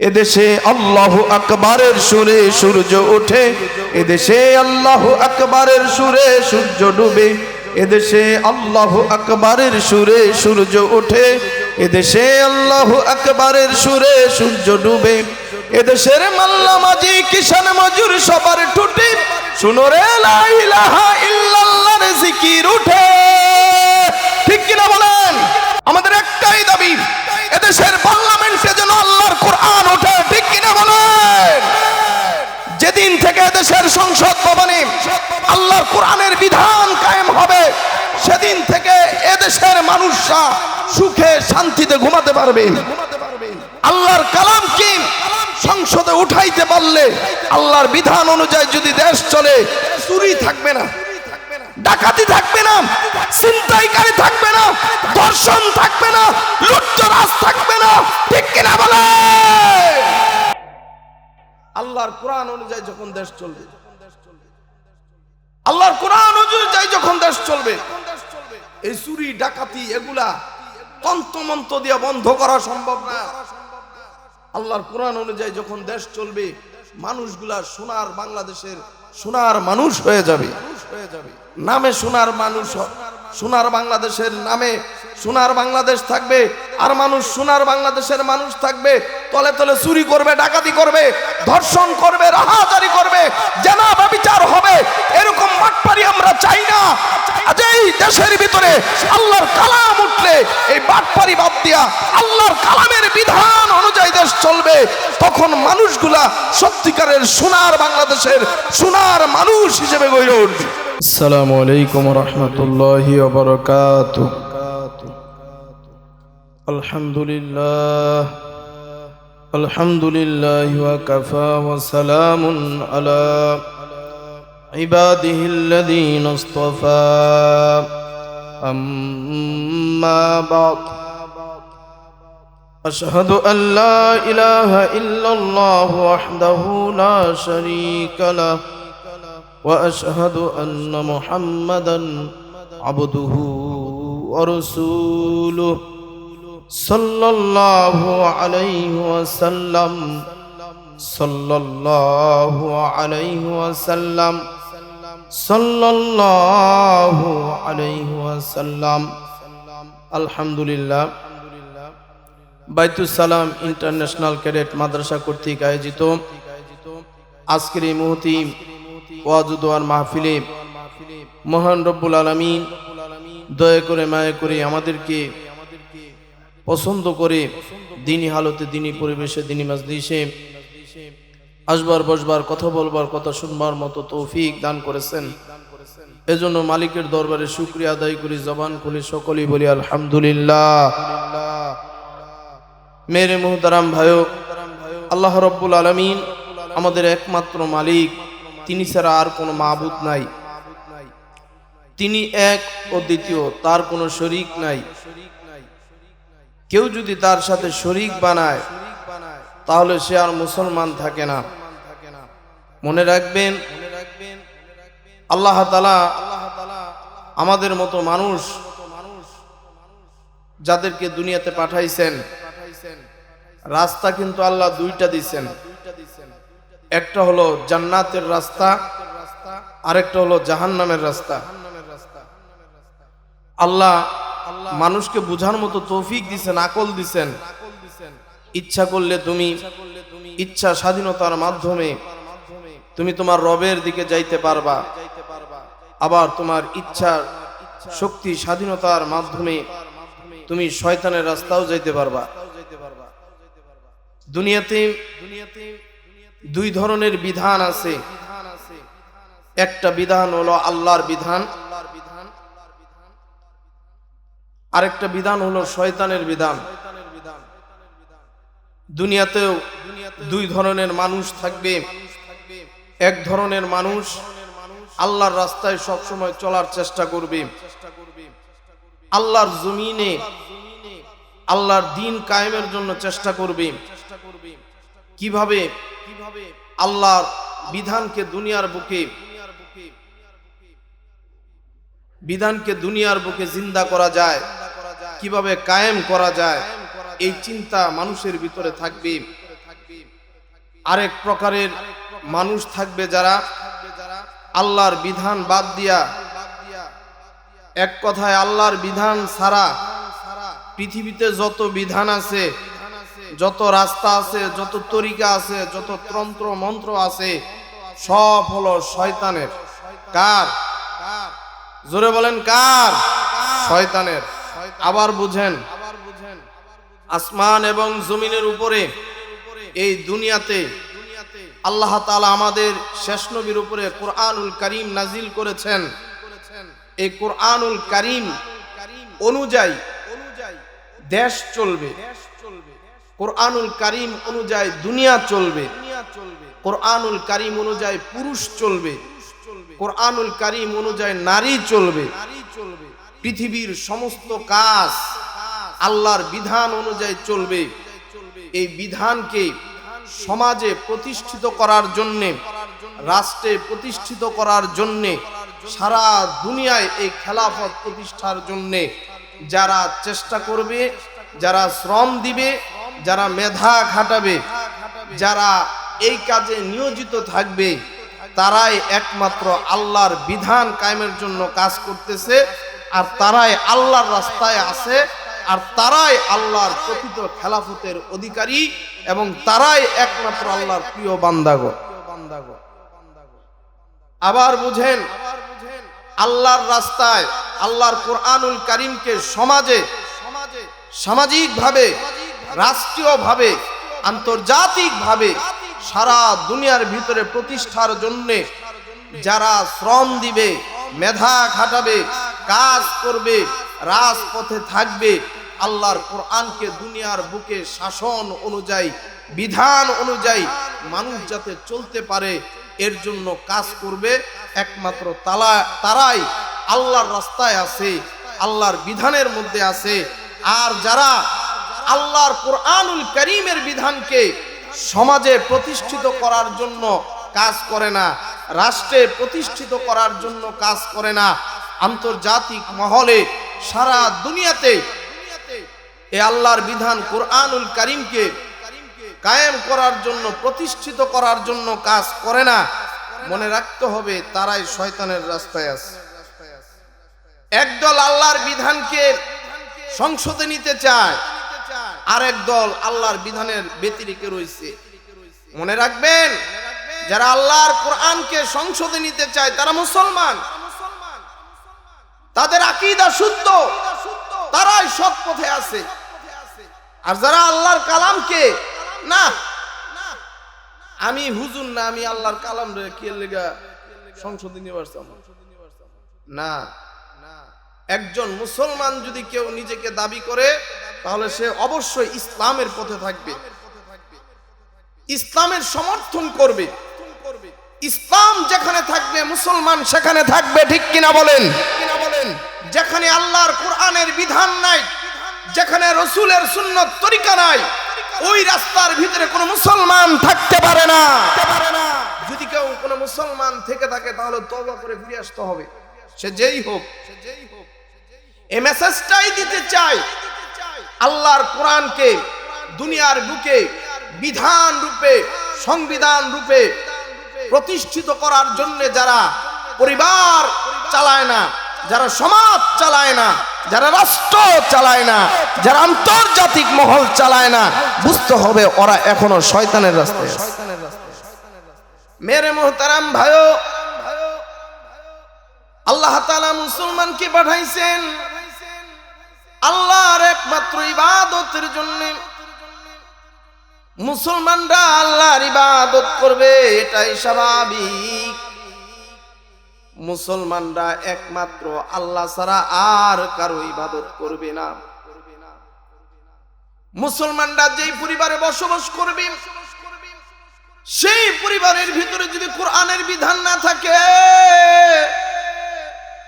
এদেশে আল্লাহ আকবারের সুরে সূর্য ওঠে, এদেশে আল্লাহ আকবারের সুরে সূর্য ডুবে, এদেশে আল্লাহ আকবারের সুরে সূর্য ওঠে, এদেশে আল্লাহ আকবারের সুরে সূর্য ডুবে, এদেশের মাল্লা মাঝি কিষান মজুর সবার টুটি শুনো রে লা ইলাহা ইল্লাল্লাহর জিকির উঠে। ঠিক কিনা বলেন? আমাদের একটাই দাবি এদেশের পার্লামেন্টে যেন আল্লাহর কোরআন ওঠে, ঠিক কিনা বলেন? যেদিন থেকে দেশের সংসদ ভবনে আল্লাহর কোরআনের বিধান কায়েম হবে, সেদিন থেকে এদেশের মানুষরা সুখে শান্তিতে ঘুমাতে পারবে। আল্লাহর কালাম কি? সংসদে উঠাইতে পারলে আল্লাহর বিধান অনুযায়ী যদি দেশ চলে, চুরি থাকবে না, ডাকাতি থাকবে না, ছিনতাইকারী থাকবে না। ধর্ষণ থাকবে না লুটতরাজ থাকবে না, ঠিক কিনা বলে? আল্লাহর কোরআন অনুযায়ী যখন দেশ চলবে, আল্লাহর কোরআন অনুযায়ী যখন দেশ চলবে, এই চুরি, ডাকাতি, এগুলা তন্ত্রমন্ত্র দিয়ে বন্ধ করা সম্ভব না। আল্লাহর কোরআন অনুযায়ী যখন দেশ চলবে, মানুষগুলা সোনার বাংলাদেশের সোনার মানুষ হয়ে যাবে। নামে সোনার মানুষ সোনার বাংলাদেশের নামে সোনার বাংলাদেশ থাকবে, আর মানুষ সোনার বাংলাদেশের মানুষ থাকবে, তলে তলে চুরি করবে, ডাকাতি করবে, ধর্ষণ করবে, রাহাজারি করবে জানা বিচার হবে, এরকম বাটপারি আমরা চাই না। এই দেশের ভিতরে আল্লাহর কালাম উঠলে এই বাটপারি বাদ দিয়া আল্লাহর কালামের বিধান অনুযায়ী দেশ চলবে, তখন মানুষগুলা সত্যিকারের সোনার বাংলাদেশের সোনার মানুষ হিসেবে গড়ে উঠবে। السلام عليكم ورحمة الله وبركاته الحمد لله الحمد لله وكفى وسلام على عباده الذين اصطفى أما بعد أشهد أن لا إله إلا الله وحده لا شريك له واشهد ان محمدا عبده ورسوله صلى الله عليه وسلم صلى الله عليه وسلم صلى الله عليه وسلم الحمد لله বাইতুল সালাম ইন্টারন্যাশনাল ক্যাডেট মাদ্রাসা কর্তৃক আয়োজিত আজকের এই মুহূর্তে ওয়াজুদোয়ার মাহফিলে মহান রব্বুল আলমিন দয়া করে মায়া করে আমাদেরকে পছন্দ করে দিনী হালতে, দিনী পরিবেশে, দিনী মাজলিসে আসবার, বসবার, কথা বলবার, কথা শুনবার মতো তৌফিক দান করেছেন। এজন্য মালিকের দরবারে শুক্রিয়া আদায় করি, জবান খুলে সকলেই বলি আলহামদুলিল্লাহ। মেরে মুহতারাম ভাইও, আল্লাহ রব্বুল আলমিন আমাদের একমাত্র মালিক। তিনি ছাড়া আর কোনো মাবুদ নাই। তিনি এক ও দ্বিতীয়, তার কোনো শরিক নাই। কেউ যদি তার সাথে শরিক বানায়, তাহলে সে আর মুসলমান থাকে না। মনে রাখবেন, আল্লাহ তালা আমাদের মতো মানুষ যাদেরকে দুনিয়াতে পাঠাইছেন, রাস্তা কিন্তু আল্লাহ দুইটা দিছেন। একটা হলো জান্নাতের রাস্তা, আরেকটা হলো জাহান্নামের রাস্তা। আল্লাহ মানুষকে বুঝার মতো তৌফিক দিছেন, আকল দিছেন। ইচ্ছা করলে তুমি ইচ্ছা স্বাধীনতার মাধ্যমে তুমি তোমার রবের দিকে যাইতে পারবা। আবার তোমার ইচ্ছা শক্তি স্বাধীনতার মাধ্যমে তুমি শয়তানের রাস্তাও যাইতে পারবা। দুনিয়াতে দুনিয়াতে দুই ধরনের বিধান আছে। একটা বিধান হলো আল্লাহর বিধান। আরেকটা বিধান হলো শয়তানের বিধান। দুনিয়াতেও দুই ধরনের মানুষ থাকবে। এক ধরনের মানুষ আল্লাহর রাস্তায় সবসময় চলার চেষ্টা করবে। আল্লাহর জমিনে আল্লাহর দিন কায়েমের জন্য চেষ্টা করবে। কীভাবে? আল্লাহর বিধানকে দুনিয়ার বুকে বিধানকে দুনিয়ার বুকে জিন্দা করা যায়, কীভাবে কায়েম করা যায়, এই চিন্তা মানুষের ভিতরে থাকবে। আরেক প্রকারের মানুষ থাকবে যারা আল্লাহর বিধান বাদ দিয়া, এক কথায় আল্লাহর বিধান ছাড়া পৃথিবীতে যত বিধান আছে যত রাস্তা আছে, যত তরিকা আছে, যত তন্ত্র, মন্ত্র আছে, সব হলো শয়তানের। কার? জোরে বলেন, কার? শয়তানের। আবার বুঝেন, আসমান এবং জমিনের উপরে, এই দুনিয়াতে আল্লাহ তাআলা আমাদের শেষ নবীর উপরে কোরআনুল করিম নাজিল করেছেন। এই কোরআনুল করিম অনুযায়ী দেশ চলবে। কোরআনুল করিম অনুযায়ী দুনিয়া চলবে। কোরআনুল করিম অনুযায়ী পুরুষ চলবে। কোরআনুল করিম অনুযায়ী নারী চলবে। পৃথিবীর সমস্ত কাজ আল্লাহর বিধান অনুযায়ী চলবে। এই বিধানকে সমাজে প্রতিষ্ঠিত করার জন্যে, রাষ্ট্রে প্রতিষ্ঠিত করার জন্যে, সারা দুনিয়ায় এই খেলাফত প্রতিষ্ঠার জন্যে যারা চেষ্টা করবে, যারা শ্রম দিবে যারা মেধা খাটাবে, যারা এই কাজে নিয়োজিত থাকবে, তারাই একমাত্র আল্লাহর বিধান কায়েমের জন্য কাজ করতেছে, আর তারাই আল্লাহর রাস্তায় আছে, আর তারাই আল্লাহর প্রকৃত খেলাফতের অধিকারী এবং তারাই একমাত্র আল্লাহর প্রিয় বান্দাগো আবার বুঝেন, আল্লাহর রাস্তায়, আল্লাহর কোরআনুল করিমকে সমাজে, সামাজিকভাবে রাষ্ট্রীয়ভাবে, আন্তর্জাতিকভাবে সারা দুনিয়ার ভিতরে প্রতিষ্ঠার জন্যে যারা শ্রম দিবে, মেধা খাটাবে, কাজ করবে, রাজপথে থাকবে, আল্লাহর কোরআনকে দুনিয়ার বুকে শাসন অনুযায়ী, বিধান অনুযায়ী মানুষ যাতে চলতে পারে, এর জন্য কাজ করবে একমাত্র তালা, তারাই আল্লাহর রাস্তায় আছে, আল্লাহর বিধানের মধ্যে আছে। আর যারা আল্লাহর কোরআনুল করিমের বিধানকে সমাজে প্রতিষ্ঠিত করার জন্য কাজ করে না, রাষ্ট্রে প্রতিষ্ঠিত করার জন্য কাজ করে না, আন্তর্জাতিক মহলে সারা দুনিয়াতে এ আল্লাহর বিধান কোরআনুল করিমকে কায়েম করার জন্য, প্রতিষ্ঠিত করার জন্য কাজ করে না। মনে রাখতে হবে, তারাই শয়তানের রাস্তায় আছে। একদল আল্লাহর বিধানকে সংসদে নিতে চায় আরেক দল আল্লাহর বিধানের ব্যতিরিকে রয়েছে। মনে রাখবেন, যারা আল্লাহর কোরআনকে সংসদে নিতে চায়, তারা মুসলমান। তাদের আকীদা শুদ্ধ। তারাই সৎ পথে আছে। আর যারা আল্লাহর কালামকে, না, আমি হুজুর না, আমি আল্লাহর কালাম রে, কে লেগা সংসদে আসতাম না। একজন মুসলমান যদি কেউ নিজেকে দাবি করে তাহলে সে অবশ্যই ইসলামের পথে থাকবে। ইসলামের সমর্থন করবে। ইসলাম যেখানে থাকবে, মুসলমান সেখানে থাকবে, ঠিক কিনা বলেন? যেখানে আল্লাহর কোরআনের বিধান নাই, যেখানে রসুলের সুন্নত তরিকা নাই, ওই রাস্তার ভিতরে কোনো মুসলমান থাকতে পারে না। যদি কেউ কোনো মুসলমান থেকে থাকে, তাহলে তবা করে ফিরে আসতে হবে। সে যেই হোক সে যেই হোক এই মেসেজটাই দিতে চাই আল্লাহর কোরআনকে দুনিয়ার বুকে বিধান রূপে, সংবিধান রূপে প্রতিষ্ঠিত করার জন্য যারা পরিবার চালায় না, যারা সমাজ চালায় না, যারা রাষ্ট্র চালায় না, যারা আন্তর্জাতিক মহল চালায় না, বুঝতে হবে ওরা এখনও শয়তানের রাস্তায়। মেরে মোহতারাম ভাইও, আল্লাহ তাআলা মুসলমানকে পাঠাইছেন আল্লাহর একমাত্র ইবাদতের জন্য মুসলমানরা আল্লাহর ইবাদত করবে, এটাই স্বাভাবিক। মুসলমানরা একমাত্র আল্লাহ ছাড়া আর কারও ইবাদত করবে না। মুসলমানরা যেই পরিবারে বসবাস করবে, সেই পরিবারের ভিতরে যদি কোরআনের বিধান না থাকে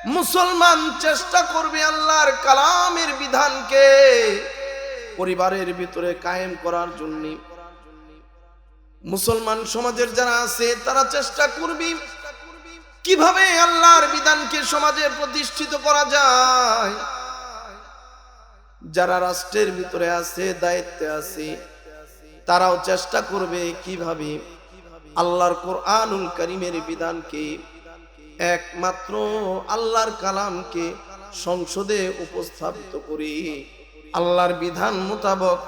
মুসলমান চেষ্টা করবে আল্লাহর কালামের বিধানকে পরিবারের ভিতরে কায়েম করার জন্য। মুসলমান সমাজের যারা আছে, তারা চেষ্টা করবে কীভাবে আল্লাহর বিধানকে সমাজে প্রতিষ্ঠিত করা যায়। যারা রাষ্ট্রের ভিতরে আছে, দায়িত্বে আছে, তারাও চেষ্টা করবে কীভাবে আল্লাহর কোরআনুল করিমের বিধানকে একমাত্র আল্লাহর কালামকে সংসদে উপস্থাপিত করি। আল্লাহর বিধান মোতাবক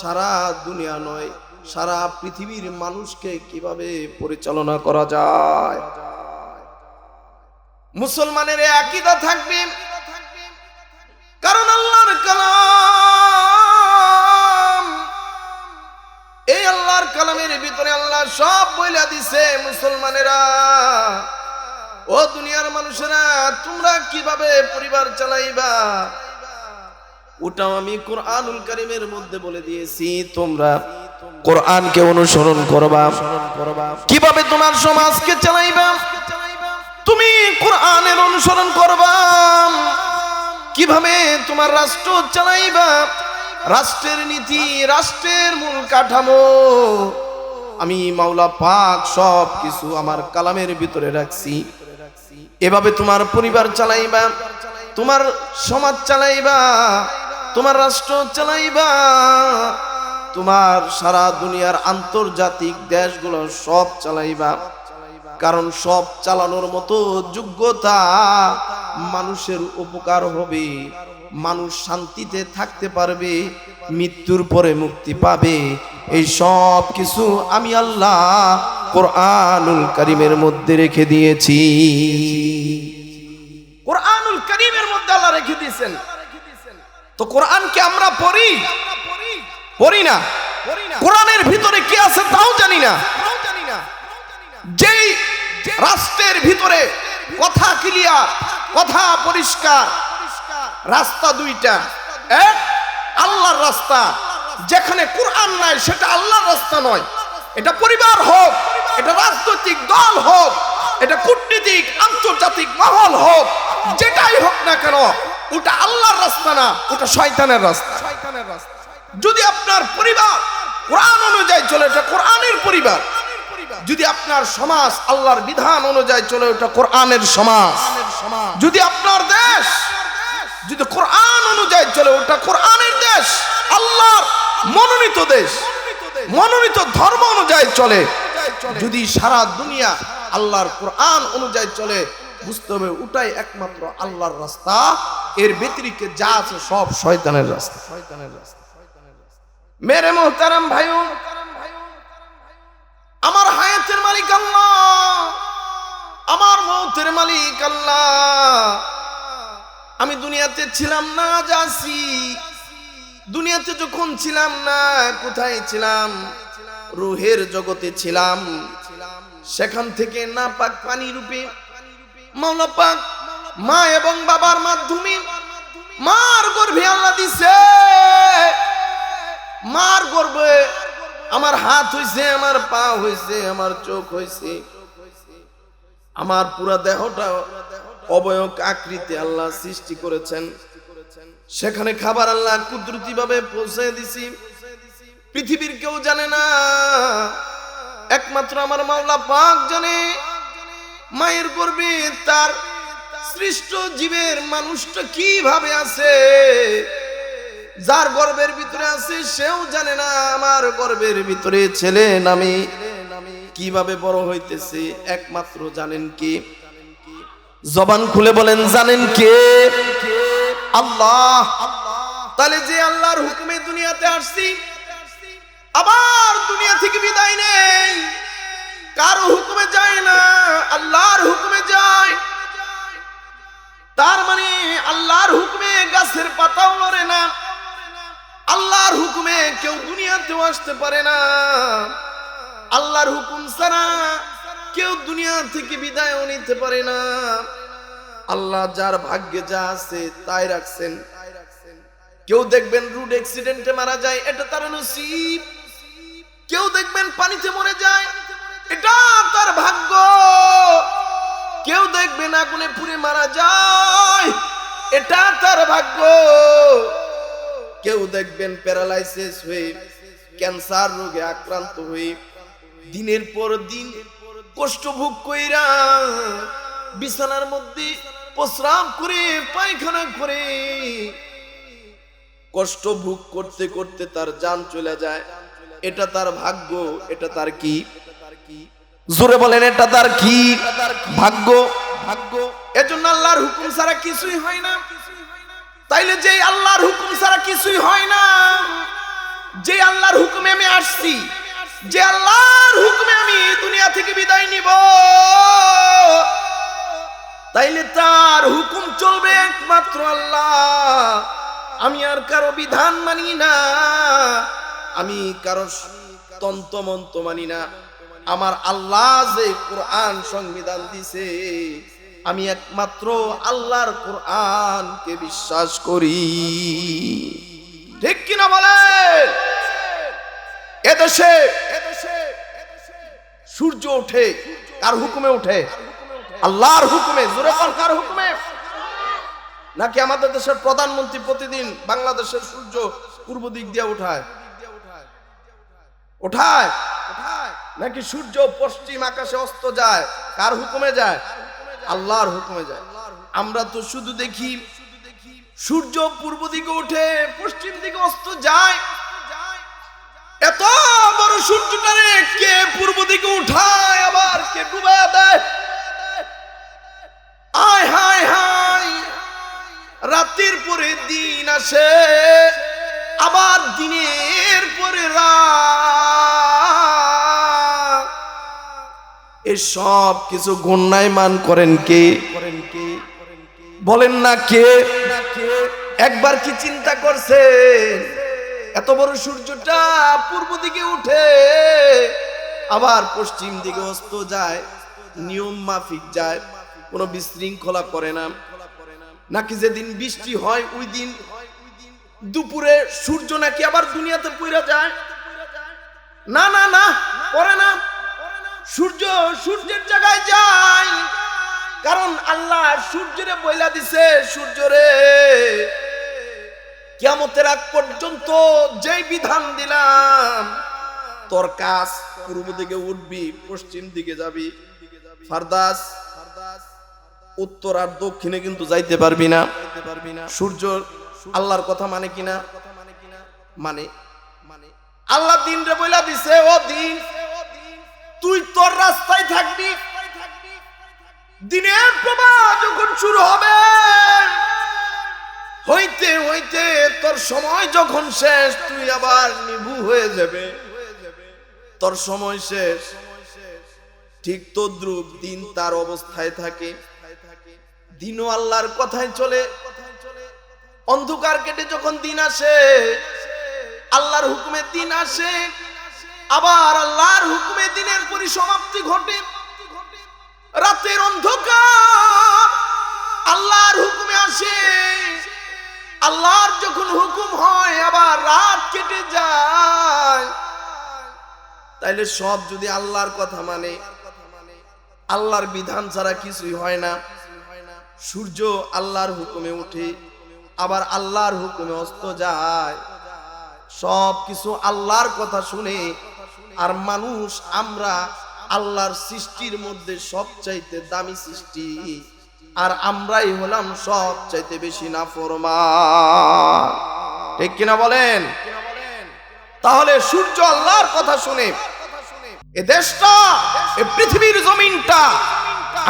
সারা দুনিয়া নয়, সারা পৃথিবীর মানুষকে কীভাবে পরিচালনা করা যায়? মুসলমানের এ আকিদা থাকবে। কারণ আল্লাহর কালাম, এই আল্লাহর কালামের ভিতরে আল্লাহ সব বইলা দিছে মুসলমানেরা। ও দুনিয়ার মানুষেরা, তোমরা কীভাবে পরিবার চালাইবা? ওটাও আমি কোরআনুল কারিমের মধ্যে বলে দিয়েছি, তোমরা কোরআনকে অনুসরণ করবা। কীভাবে তোমার সমাজকে চালাইবা? তুমি কোরআনের অনুসরণ করবা। কীভাবে তোমার রাষ্ট্র চালাইবা? রাষ্ট্রের নীতি, রাষ্ট্রের মূল কাঠামো। আমি মাওলা পাক সব কিছু আমার কালামের ভিতরে রাখছি। এভাবে তোমার পরিবার চালাইবা, তোমার সমাজ চালাইবা, তোমার রাষ্ট্র চালাইবা, তোমার সারা দুনিয়ার আন্তর্জাতিক দেশগুলো সব চালাইবা। কারণ সব চালানোর মতো যোগ্যতা মানুষের উপকার হবে। মানুষ শান্তিতে থাকতে পারবে, মৃত্যুর পরে মুক্তি পাবে। এই সব কিছু আমি আল্লাহ কোরআনুল করিমের মধ্যে রেখে দিয়েছি। কোরআনুল করিমের মধ্যে আল্লাহ রেখে দিয়েছেন। তো কোরআনকে আমরা পড়ি? পড়ি না। কোরআনের ভিতরে কি আছে তাও জানি না। যেই রাষ্ট্রের ভিতরে কথা ক্লিয়ার কথা পরিষ্কার রাস্তা দুইটা। এক আল্লাহর রাস্তা। যেখানে কোরআন নাই, সেটা আল্লাহর রাস্তা নয়। এটা পরিবার হোক, এটা রাজনৈতিক দল হোক, এটা কূটনীতিক, আন্তর্জাতিক মহল হোক, যেটাই হোক না কেন, ওটা আল্লাহর রাস্তা না, ওটা শয়তানের রাস্তা। শয়তানের রাস্তা যদি আপনার পরিবার কোরআন অনুযায়ী চলে এটা কোরআনের পরিবার। যদি আপনার সমাজ আল্লাহর বিধান অনুযায়ী চলে, ওটা কোরআনের সমাজ। যদি আপনার দেশ যদি কোরআন অনুযায়ী চলে, ওটা কোরআনের দেশ, আল্লাহর মনোনীত দেশ, মনোনীত ধর্ম অনুযায়ী চলে। যদি সারা দুনিয়া আল্লাহর কোরআন অনুযায়ী চলে, বুঝতে হবে ওটাই একমাত্র আল্লাহর রাস্তা। এর ব্যতিরিক্ত যা আছে সব শয়তানের রাস্তা শয়তানের রাস্তা। মেরে মোহতারাম ভাইও, আমার হায়াতের মালিক আল্লাহ, আমার মৌতের মালিক আল্লাহ। আমি দুনিয়াতে ছিলাম না যাসি দুনিয়াতে যখন ছিলাম না, কোথায় ছিলাম? রুহের জগতে ছিলাম। সেখান থেকে না পাক পানি রূপে মাওলা পাক মা এবং বাবার মাধ্যমে মার গর্ভে আল্লাহ দিছে। মার গর্ভে আমার হাত হইছে, আমার পা হইছে, আমার চোখ হইছে। আমার পুরা দেহটা অবয়ব আকৃতি আল্লাহ সৃষ্টি করেছেন। সেখানে খাবার আল্লাহ কুদরতি ভাবে পৌঁছে দিছি। পৃথিবীর কেউ জানে না, একমাত্র আমার মাওলা পাক জানে। মায়ের গর্বে তার সৃষ্ট জীবের মানুষটা কীভাবে আছে? যার গর্বের ভিতরে আছে, সেও জানে না, আমার গর্বের ভিতরে ছেলে নামে। কীভাবে বড় হইতেছে, একমাত্র জানেন কে? জবান খুলে বলেন, জানেন কে? আল্লাহ। তাহলে যে আল্লাহর হুকুমে দুনিয়াতে আসছি, আবার দুনিয়া থেকে বিদায় নেই। কারও হুকুমে যায় না, আল্লাহর হুকুমে যায়। তার মানে আল্লাহর হুকুমে গাছের পাতাও লড়ে না। আল্লাহর হুকুমে কেউ দুনিয়াতেও আসতে পারে না। আল্লাহর হুকুম ছাড়া কেউ দুনিয়া থেকে বিদায়ও নিতে পারে না। আল্লাহ যার ভাগ্যে যা আছে তাই রাখছেন। কেউ দেখবেন রুড অ্যাক্সিডেন্টে মারা যায়, এটা তার নসিব। কেউ দেখবেন পানিতে মরে যায়, এটা তার ভাগ্য। কেউ দেখবেন আগুনে পুড়ে মারা যায়, এটা তার ভাগ্য। কেউ দেখবেন প্যারালাইসিস হয়ে ক্যান্সার রোগে আক্রান্ত হয়ে দিনের পর দিন কষ্ট ভোগ কইরা বিছানার মধ্যে প্রস্রাব করে, পায়খানা করে, কষ্ট ভোগ করতে করতে তার যান চলে যায়। এটা তার ভাগ্য, এটা তার কি? জোরে বলেন, এটা তার কি ভাগ্য? ভাগ্য এজন্য আল্লাহর হুকুম ছাড়া কিছুই হয় না। তাইলে যে আল্লাহর হুকুম ছাড়া কিছুই হয় না যে আল্লাহর হুকুমে আমি আসছি যে আল্লাহর হুকুমে আমি দুনিয়া থেকে বিদায় নিব, তাইলে তার হুকুম চলবে একমাত্র আল্লাহ। আমি আর কারও বিধান মানি না, আমি কারও তন্ত্রমন্ত্র মানি না। আমার আল্লাহ যে কোরআন সংবিধান দিছে, আমি একমাত্র আল্লাহর কোরআনকে বিশ্বাস করি। ঠিক কিনা বলেন? এদেশে সূর্য ওঠে, কার হুকুমে ওঠে? আল্লাহর হুকুমে কার হুকুমে? নাকি আমাদের দেশের প্রধানমন্ত্রী প্রতিদিন বাংলাদেশের সূর্য পূর্ব দিক দিয়ে উঠায় ওঠায়? নাকি সূর্য পশ্চিম আকাশে অস্ত যায়, কার হুকুমে যায়? আল্লাহর হুকুমে যায়। আমরা তো শুধু দেখি, সূর্য পূর্ব দিকে উঠে পশ্চিম দিকে অস্ত যায়। এত বড় সূর্যটারে কে পূর্ব দিকে উঠায়, আবার কে ডুবায় দেয়? আয়, হায় হায়, রাতের পরে দিন আসে, আবার দিনের পরে রাত। এ সব কিছু গণ্যায় মান করেন কে করেন কে? বলেন না কে? একবার কি চিন্তা করছেন? এত বড় সূর্যটা পূর্ব দিকে উঠে আবার পশ্চিম দিকে অস্ত যায়, নিয়ম মাফিক যায়, কোনো বিশৃঙ্খলা করে না। নাকি যেদিন বৃষ্টি হয়, ওই দিন দুপুরে সূর্য নাকি আবার দুনিয়াতে পইরা যায়? না না না, করে না। সূর্য সূর্যের জায়গায় যায়, কারণ আল্লাহ সূর্যরে বইলা দিছে, সূর্যরে কিয়ামতের আগ পর্যন্ত যেই বিধান দিলাম, তোর কাজ পূর্ব দিকে উঠবি, পশ্চিম দিকে যাবি। ফারদাস, উত্তর আর দক্ষিণে কিন্তু যাইতে পারবি না। সূর্য আল্লাহর কথা মানে কিনা? মানে মানে আল্লাহ দিন রে বইলা দিছে, ও দিন, তুই তোর রাস্তায় থাকবি। দিনের প্রবাহ যখন শুরু হবে হইতে হইতে তোর সময় যখন শেষ, তুই আবার নিভু হয়ে যাবে। তোর সময় শেষ। ঠিক তদ্রুপ দিন তার অবস্থায় থাকে। দিনও আল্লাহর কথায় চলে। অন্ধকার কেটে যখন দিন আসে, আল্লাহর হুকুমে দিন আসে, আবার আল্লাহর হুকুমে দিনের পরিসমাপ্তি ঘটে। রাতের অন্ধকার আল্লাহর হুকুমে আসে। আল্লাহর যখন হুকুম হয়, আবার রাত কেটে যায়। তাইলে সব যদি আল্লাহর কথা মানে আল্লাহর বিধান ছাড়া কিছুই হয় না। সূর্য আল্লাহর হুকুমে উঠে, আবার আল্লাহর হুকুমে অস্ত যায়। সব কিছু আল্লাহর কথা শুনে, আর মানুষ, আমরা আল্লাহর সৃষ্টির মধ্যে সবচাইতে দামি সৃষ্টি। আর আমরাই হলাম সব চাইতে বেশি না ফরমান ঠিক কিনা বলেন? তাহলে সূর্য আল্লাহর কথা শুনে, এ দেশটা, এ পৃথিবীর জমিনটা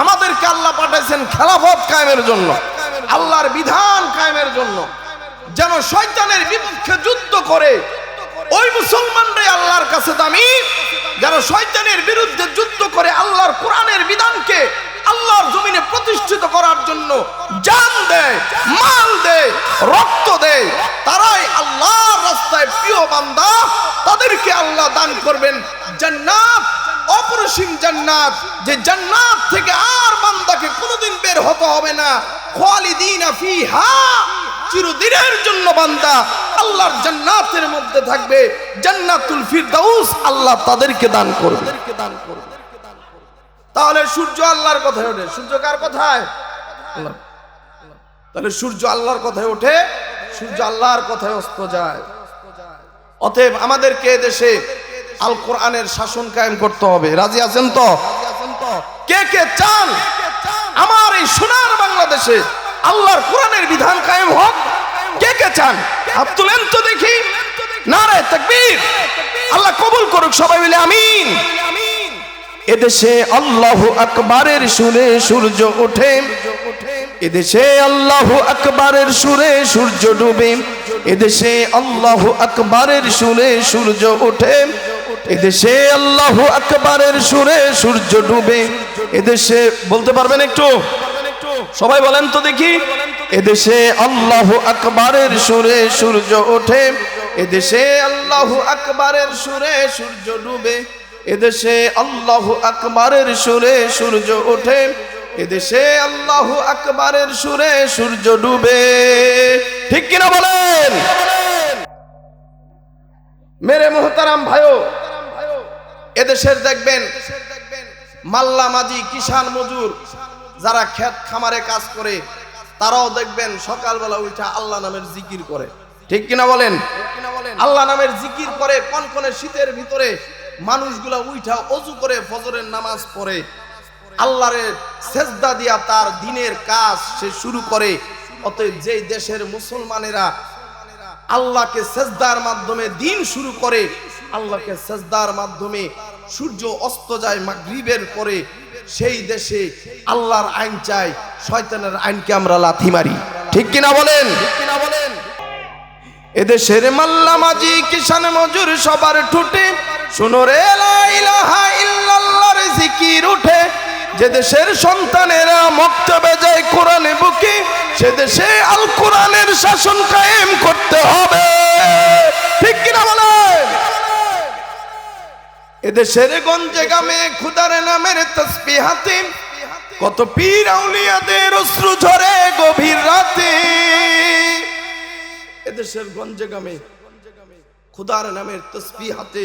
আমাদেরকে আল্লাহ পাঠাইছেন খেলাফত কায়েমের জন্য, আল্লাহর বিধান কায়েমের জন্য। যেন শয়তানের বিপক্ষে যুদ্ধ করে, ওই মুসলমানরাই আল্লাহর কাছে দামি, যারা শয়তানের বিরুদ্ধে যুদ্ধ করে আল্লাহর কোরআনের বিধানকে দান করবেন জান্নাত, অপরিসীম জান্নাত, যে জান্নাত থেকে আর বান্দাকে কোনোদিন বের হতে হবে না। খালিদিনা ফিহা, চিরদিনের জন্য বান্দা আল্লাহর জান্নাতের মধ্যে থাকবে। জান্নাতুল ফিরদাউস আল্লাহ তাদেরকে দান করবে। দান করবে তাহলে সূর্য আল্লাহর কথায় ওঠে। সূর্য কার কথায়? তাহলে সূর্য আল্লাহর কথায় ওঠে, সূর্য আল্লাহর কথায় অস্ত যায়। অতএব আমাদেরকে দেশে আল কোরআনের শাসন কায়েম করতে হবে। রাজি আছেন তো? কে কে চান? আমার এই সোনার বাংলাদেশে আল্লাহর কোরআনের বিধান কায়েম হোক। কে কে চান? হাত তুলেন তো দেখি। নারে তাকবীর। আল্লাহ কবুল করুক সবাই মিলে, আমিন। এদেশে আল্লাহ আকবারের সুরে সূর্য ওঠে। এদেশে আল্লাহ আকবারের সুরে সূর্য ডুবে। এদেশে আল্লাহ আকবারের সুরে সূর্য ওঠে। এদেশে আল্লাহ আকবারের সুরে সূর্য ডুবে। এদেশে, বলতে পারবেন একটু? সবাই বলেন তো দেখি। এদেশে আল্লাহ আকবারের সুরে সূর্য ওঠে। এদেশে আল্লাহ আকবারের সুরে সূর্য ডুবে। এদেশে আল্লাহ আকবারের সুরে সূর্য ওঠে। এদেশে আল্লাহ আকবারের সুরে সূর্য ডুবে। ঠিক কিনা বলেন? মেরে মোহতারাম ভাইও এদেশের দেখবেন মাল্লা মাঝি কিষান মজুর, যারা ক্ষেত খামারে কাজ করে, তারাও দেখবেন সকালবেলা উঠা আল্লাহ নামের জিকির করে। ঠিক কিনা বলেন? আল্লাহ নামের জিকির করে কনকনে শীতের ভিতরে মানুষগুলা উঠা অজু করে ফজরের নামাজ পড়ে। আল্লাহরে সেজদা দিয়া তার দিনের কাজ সে শুরু করে। অতএব যেই দেশের মুসলমানেরা আল্লাহকে সেজদার মাধ্যমে দিন শুরু করে আল্লাহকে সেজদার মাধ্যমে সূর্য অস্ত যায় মাগরিবের পরে, সেই দেশে আল্লাহর আইন চাই, শয়তানের আইনকে আমরা লাথি মারি। ঠিক কিনা বলেন? ঠিক কিনা বলেন? এদেশের মাল্লা মাঝি কিষান মজুর সবার ঠুটে। শুনো রে জিকির উঠে। যে দেশের সন্তানেরা মক্তবে যায় কোরআনে বুকে, সে দেশে আল কোরআনের শাসন কায়েম করতে হবে। ঠিক কিনা বলেন? এদেশের গঞ্জে গামে খুদার নামের তসবি হাতে। কত পীর আউলিয়াদের অশ্রু ঝরে গভীর রাতে। এদেশের গঞ্জে গামে খুদার নামের তসবি হাতে।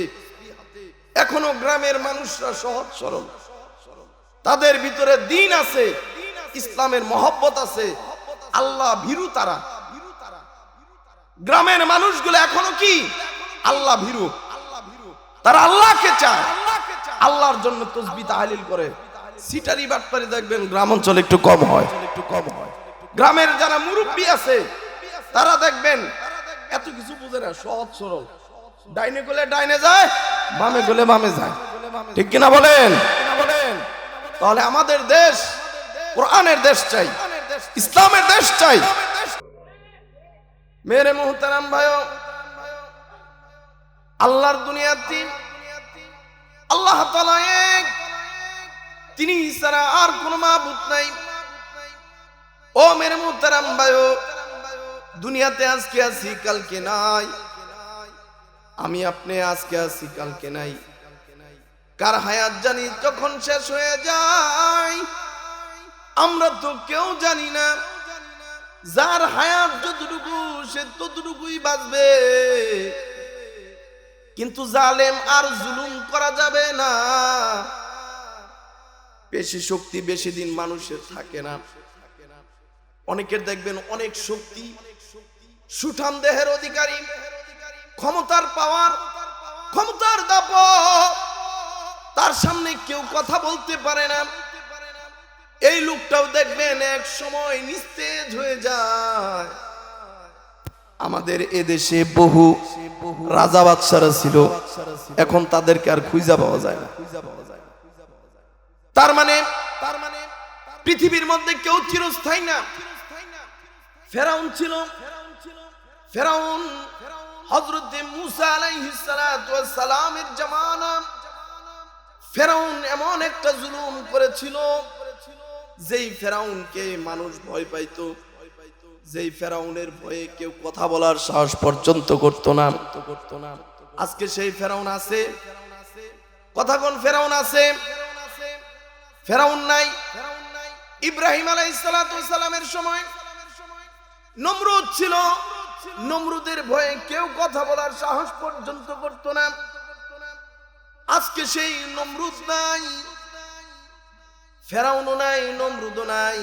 এখনও গ্রামের মানুষরা সহজ সরল। তাদের ভিতরে দিন আছে, ইসলামের মহব্বত আছে, আল্লাহ ভীরু তারা। গ্রামের মানুষগুলো এখনও কি? আল্লাহ ভীরু। তারা আল্লাহকে চায়। আল্লাহর জন্য তসবি তাহলিল করে। সিটারি বাটপারি দেখবেন, গ্রাম অঞ্চলে একটু কম হয়। একটু কম হয় গ্রামের যারা মুরব্বী আছে, তারা দেখবেন, এত কিছু বুঝে না, সহজ সরল। ডাইনে গেলে ডাইনে যায়, বামে গেলে বামে যায়। ঠিক কিনা বলেন? তাহলে আমাদের দেশ, কোরআনের দেশ চাই, ইসলামের দেশ চাই। মেরে মোহতারাম ভাই আল্লাহর দুনিয়ার দিন। আল্লাহ তাআলা এক। তিনি ছাড়া আর কোন মাবুদ নাই। ও মেরে মোহতারাম ভাই দুনিয়াতে আজকে আছি, কালকে নাই। আমি আপনি আজকে আছি, কালকে নাই। কার হায়াত জানি যখন শেষ হয়ে যায়, আমরা তো কেউ জানি না। যার হায়াত যতটুকু, সে ততটুকুই বাঁচবে। কিন্তু জালেম আর জুলুম করা যাবে না। বেশি শক্তি বেশি দিন মানুষের থাকে না। অনেকের দেখবেন অনেক শক্তি সুঠাম দেহের অধিকারী, ক্ষমতার পাওয়ার, ক্ষমতার দাপ তার সামনে কেউ কথা বলতে পারে না। এই লোকটাও দেখবেন এক সময় নিস্তেজ হয়ে যায়। আমাদের এদেশে বহু রাজা বাদশারা ছিল। এখন তাদেরকে আর খুঁজা পাওয়া যায় না। তার মানে তার মানে পৃথিবীর মধ্যে কেউ চিরস্থায়ী না। ফেরাউন ছিল। ফেরাউন হযরত মুসা আলাইহিস সালাতু ওয়াস সালামের জামানা। ফেরাউন এমন একটা জুলুম করেছিল, যেই ফেরাউনকে মানুষ ভয় পাইতো। যেই ফেরাউনের ভয়ে কেউ কথা বলার সাহস পর্যন্ত করতো না। করতো না আজকে সেই ফেরাউন আছে। কথা কোন ফেরাউন আছে? ফেরাউন নাই। ইব্রাহিম আলাইহিস সালাতু ওয়াস সালামের সময় নমরুদ ছিল। নমরুদের ভয়ে কেউ কথা বলার সাহস পর্যন্ত করতো না। আজকে সেই নমরুদ নাই। ফেরাউনও নাই, নমরুদও নাই।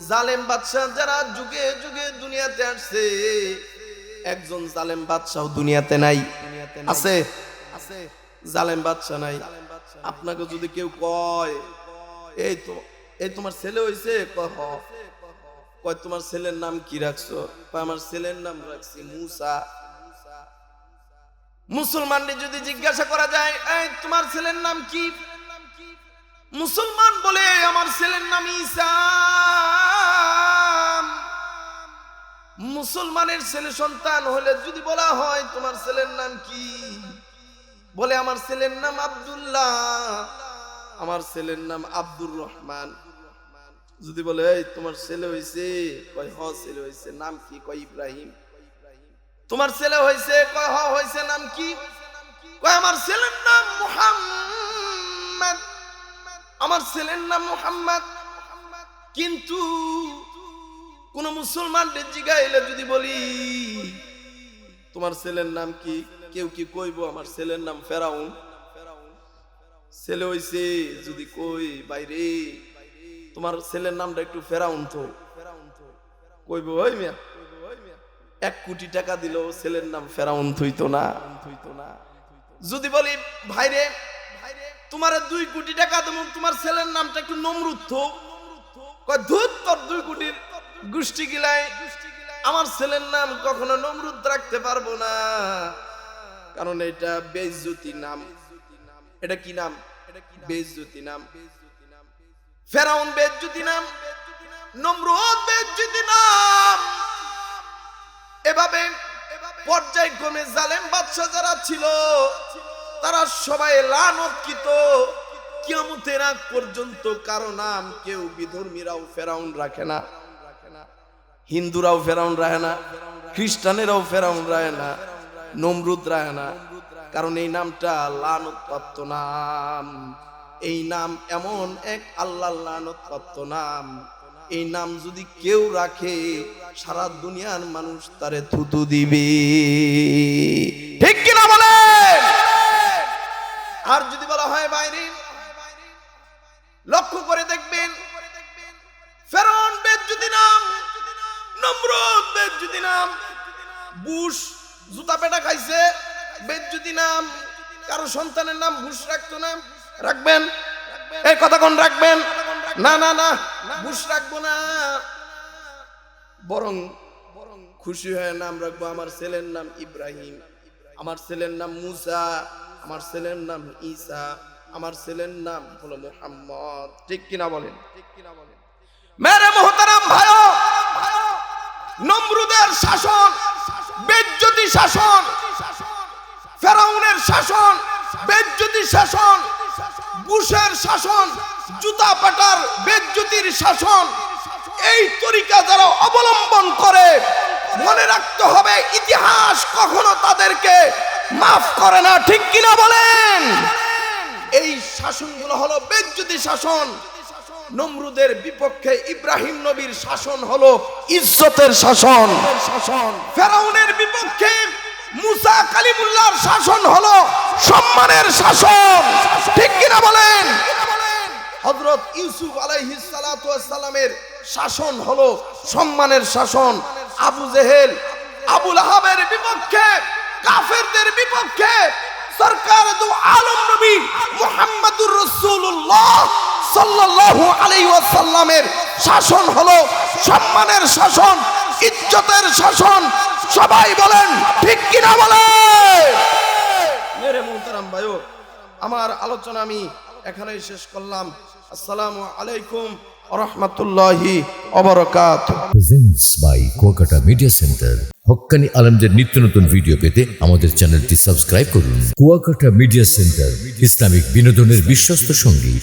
জালেম বাদশাহ যারা যুগে যুগে দুনিয়াতে আসছে, একজন জালেম বাদশাহ দুনিয়াতে নাই। আছে? আছে। জালেম বাদশাহ নাই। আপনাকে যদি কেউ কয়, এই তো, এই তোমার ছেলে হইছে? কয়, হ। কয়, তোমার ছেলের নাম কি রাখছো? আমার ছেলের নাম রাখছি মুসা। মুসলমানদের যদি জিজ্ঞাসা করা যায়, এই তোমার ছেলের নাম কি? মুসলমান বলে আমার ছেলের নাম ঈসা। মুসলমানের ছেলে সন্তান হলে যদি বলা হয়, তোমার ছেলের নাম কি? বলে, আমার ছেলের নাম আব্দুল্লাহ। আমার ছেলের নাম আব্দুর রহমান। যদি বলে তোমার ছেলে হয়েছে কয়, হ, ছেলে হয়েছে নাম কি? কয়, ইব্রাহিম। তোমার ছেলে হয়েছে কয়, হ হয়েছে নাম কি? কয়, আমার ছেলের নাম মুহাম্মদ। আমার ছেলের নাম মুহাম্মদ। কিন্তু কোন মুসলমানদের জিগাইলে যদি বলি, তোমার ছেলের নাম কি? কেউ কি কইব? আমার ছেলের নাম ফেরাউন। ছেলে হইছে যদি কই, বাইরে। তোমার ছেলের নামটা একটু ফেরাউন তো। কইব, ওই মিয়া, এক কোটি টাকা দিলেও ছেলের নাম ফেরাউন থইতো না। যদি বলি, ভাইরে তোমার দুই কোটি টাকা দেবো, তোমার ছেলের নামটা একটু নমরুদ ধুত তোর দুই কোটির গোষ্ঠী গিলাই। আমার ছেলের নাম কখনো নমরুদ রাখতে পারব না। কারণ এটা বেজ্জতি নাম। এটা কি নাম? বেজ্জতি নাম। ফেরাউন বেজ্জতি নাম, নমরুদ বেজ্জতি নাম। এভাবে পর্যায়ক্রমে জালেম বাদশাহ যারা ছিল তারা সবাই লানতকৃত। কিয়ামতের আগ পর্যন্ত কারও নাম কেউ বিধর্মীরাও ফেরাউন রাখে না। হিন্দুরাও ফেরাউন রাখে না। খ্রিস্টানেরাও ফেরাউন রাখে না। নমরুদ রাখে না। কারণ এই নামটা লানতপ্রাপ্ত নাম। এই নাম এমন এক আল্লাহ লানতপ্রাপ্ত নাম। এই নাম যদি কেউ রাখে, সারা দুনিয়ার মানুষ তারে থুতু দিবে। ঠিক কিনা বলেন? আর যদি বলা হয় বাইরে লক্ষ্য করে দেখবেন, ফেরন বেদ নাম, নমরুদ বেদ নাম, বুশ জুতা পেটা খাইছে, বেদ নাম, কারও সন্তানের নাম বুশ রাখতো না, রাখবেন? এই কথা কোন রাখবেন? না না না, বুশ রাখব না। বরং বরং খুশি হয়ে নাম রাখব। আমার ছেলের নাম ইব্রাহিম, আমার ছেলের নাম মুসা আমার ছেলের নাম ঈসা আমার ছেলের নাম হলো মোহাম্মদ। ঠিক কিনা বলেন? ঠিক কিনা বলেন। মেরে মোহতারাম ভাইও নমরুদের শাসন বেজ্জতি শাসন ফেরাউনের শাসন বেজ্জতি শাসন বুশের শাসন জুতা পাটার বেজ্জতির শাসন এই তরিকা যারা অবলম্বন করে মনে রাখতে হবে, ইতিহাস কখনো তাদেরকে মাফ করে না, ঠিক কিনা বলেন? এই শাসনগুলো হলো বেজ্জতি শাসন। নমরুদের বিপক্ষে ইব্রাহিম নবীর শাসন হলো ইজ্জতের শাসন। শাসন ফেরাউনের বিপক্ষে মুসা কালিমুল্লাহর শাসন হলো সম্মানের শাসন। ঠিক কিনা বলেন? হযরত ইউসুফ আলাইহিস সালামের শাসন হলো সম্মানের শাসন। আবু জেহেল, আবু লাহাবের বিপক্ষে, কাফেরদের বিপক্ষে সরকার দু আলম নবী মুহাম্মদুর রাসূলুল্লাহ সাল্লাল্লাহু আলাইহি ওয়াসাল্লামের শাসন হলো সম্মানের শাসন, ইজ্জতের শাসন। সবাই বলেন, ঠিক কিনা বলেন মেরে মোহতারাম ভাইও, আমার আলোচনা আমি এখানেই শেষ করলাম। আসসালামু আলাইকুম রহমতুল্লাহি অবরকাত। Presents by Kuakata media centre হক্কানি আলমদের নিত্য নতুন ভিডিও পেতে আমাদের চ্যানেলটি সাবস্ক্রাইব করুন। কুয়াকাটা মিডিয়া সেন্টার ইসলামিক বিনোদনের বিশ্বস্ত সঙ্গী।